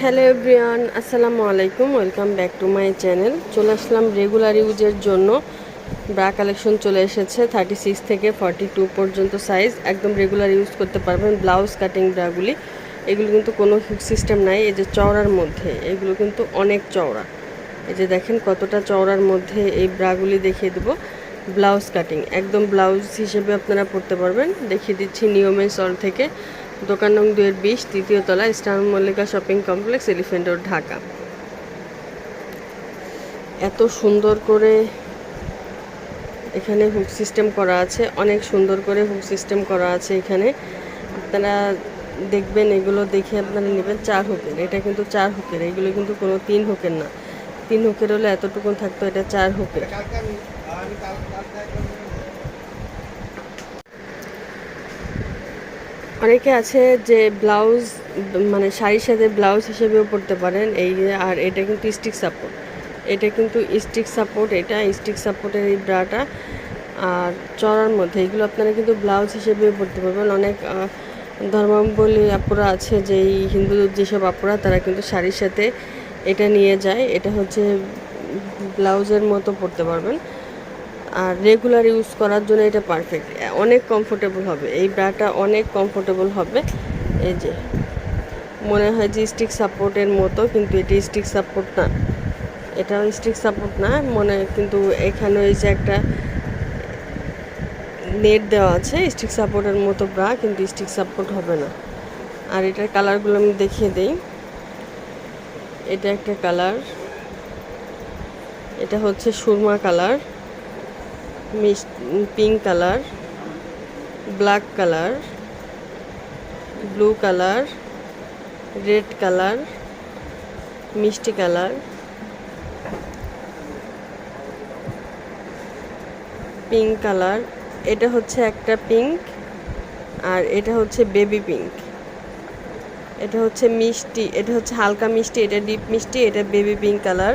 Hello everyone, আসসালামু আলাইকুম, welcome back to my channel. চলে আসলাম রেগুলার ইউজের জন্য। ব্রা কালেকশন চলে এসেছে থার্টি সিক্স থেকে ফর্টি টু পর্যন্ত সাইজ একদম রেগুলার ইউজ করতে পারবেন ব্লাউজ কাটিং ব্রাগুলি। এগুলো কিন্তু কোনো হুক সিস্টেম নাই, এই যে চওড়ার মধ্যে। এগুলো কিন্তু অনেক চওড়া। এই যে দেখেন কতটা চওড়ার মধ্যে এই ব্রাগুলি দেখিয়ে দেবো। ব্লাউজ কাটিং একদম ব্লাউজ হিসেবে আপনারা পরতে পারবেন। দেখিয়ে দিচ্ছি নিয়মের সল থেকে। দোকান নং দুয়ের বিশ, তৃতীয় তলা star Mallika shopping complex elephant road, Dhaka. এত সুন্দর করে এখানে হুক সিস্টেম করা আছে, অনেক সুন্দর করে হুক সিস্টেম করা আছে এখানে। আপনারা দেখবেন, এগুলো দেখে আপনারা নেবেন চার হুকের। এটা কিন্তু চার হুকের, এগুলো কিন্তু কোনো তিন হুকের না। তিন হুকের হলে এতটুকুন থাকতো, এটা চার হুকের। অনেকে আছে যে ব্লাউজ মানে শাড়ির সাথে ব্লাউজ হিসেবেও পরতে পারেন, এই আর এটা কিন্তু স্টিক সাপোর্ট এটা কিন্তু স্টিক সাপোর্ট এটা স্টিক সাপোর্টের এই ব্রাটা। আর চড়ার মধ্যে, এগুলো আপনারা কিন্তু ব্লাউজ হিসেবেও পরতে পারবেন। অনেক ধর্মাবলী আপুরা আছে যে এই হিন্দু যেসব আপুরা, তারা কিন্তু শাড়ির সাথে এটা নিয়ে যায়। এটা হচ্ছে ব্লাউজের মতো পরতে পারবেন। আর রেগুলার ইউজ করার জন্য এটা পারফেক্ট অনেক কমফোর্টেবল হবে। এই ব্রাটা অনেক কমফোর্টেবল হবে। এই যে, মনে হয় যে স্টিক সাপোর্টের মতো, কিন্তু এটি স্টিক সাপোর্ট না। এটাও স্টিক সাপোর্ট না, মনে, কিন্তু এখানে ওই যে একটা নেট দেওয়া আছে স্টিক সাপোর্টের মতো ব্রা, কিন্তু স্টিক সাপোর্ট হবে না। আর এটার কালারগুলো আমি দেখিয়ে দিই। এটা একটা কালার এটা হচ্ছে Surma colour pink colour, black colour, blue colour, red colour, মিষ্টি কালার, পিঙ্ক কালার। এটা হচ্ছে একটা পিঙ্ক আর এটা হচ্ছে বেবি পিঙ্ক। এটা হচ্ছে মিষ্টি, এটা হচ্ছে হালকা মিষ্টি, এটা ডিপ মিষ্টি, এটা বেবি পিঙ্ক কালার,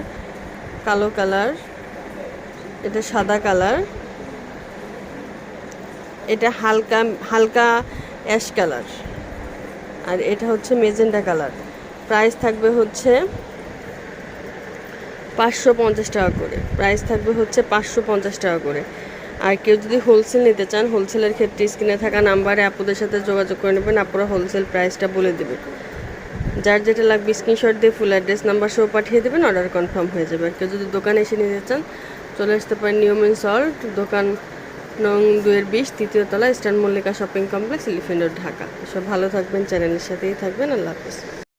কালো কালার, এটা সাদা কালার। এটা হালকা হালকা অ্যাশ কালার আর এটা হচ্ছে মেজেন্ডা কালার প্রাইস থাকবে হচ্ছে পাঁচশো পঞ্চাশ টাকা করে। প্রাইস থাকবে হচ্ছে পাঁচশো পঞ্চাশ টাকা করে। আর কেউ যদি হোলসেল নিতে চান হোলসেলের ক্ষেত্রে স্ক্রিনে থাকা নাম্বারে আপুদের সাথে যোগাযোগ করে নেবেন, আপুরা হোলসেল প্রাইসটা বলে দেবে। যার যেটা লাগবে স্ক্রিনশট দিয়ে ফুল অ্যাড্রেস নাম্বার সহ পাঠিয়ে দেবেন অর্ডার কনফার্ম হয়ে যাবে। আর কেউ যদি দোকানে এসে নিতে চান, চলে আসতে পারেন নিয়মিন সল্ট দোকান নং দুয়ের বিশ, তৃতীয় তলা eastern Mallika shopping complex elephant Dhaka. সব ভালো থাকবেন, চ্যানেলের সাথেই থাকবেন, আল্লাহ হাফিজ।